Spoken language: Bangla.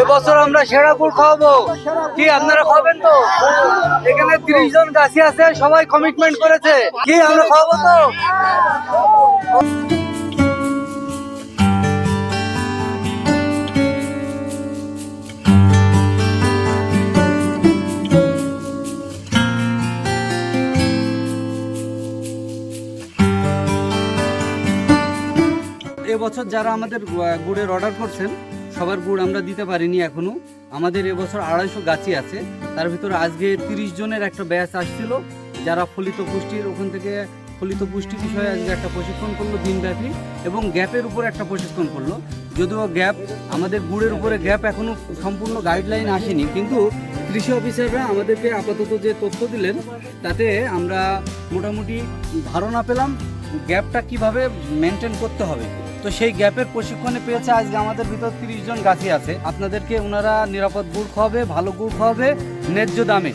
এবছর আমরা সেরা গুড় খাওয়াবো। কি, আপনারা খাবেন তো? এখানে তিরিশ জন গাছি আছে, সবাই কমিটমেন্ট করেছে। কি, আমরা খাওয়াবো তো? এবছর যারা আমাদের গুড়ের অর্ডার করছেন সবার গুড় আমরা দিতে পারিনি এখনও। আমাদের এবছর আড়াইশো গাছি আছে। তার ভিতরে আজকে তিরিশ জনের একটা ব্যাচ আসছিল, যারা ফলিত পুষ্টির, ওখান থেকে ফলিত পুষ্টি বিষয়ে আজকে একটা প্রশিক্ষণ করল দিনব্যাপী, এবং গ্যাপের উপর একটা প্রশিক্ষণ করল। যদিও গ্যাপ, আমাদের গুড়ের উপরে গ্যাপ এখনও সম্পূর্ণ গাইডলাইন আসেনি, কিন্তু কৃষি অফিসাররা আমাদেরকে আপাতত যে তথ্য দিলেন, তাতে আমরা মোটামুটি ধারণা পেলাম, গ্যাপটা কীভাবে মেনটেন করতে হবে। তো সেই গ্যাপের প্রশিক্ষণে পেয়েছে আজকে আমাদের ভিতর তিরিশ জন গাছি আছে। আপনাদেরকে ওনারা নিরাপদ গুড় খাওয়াবে, ভালো গুড় খাওয়াবে, ন্যায্য দামে।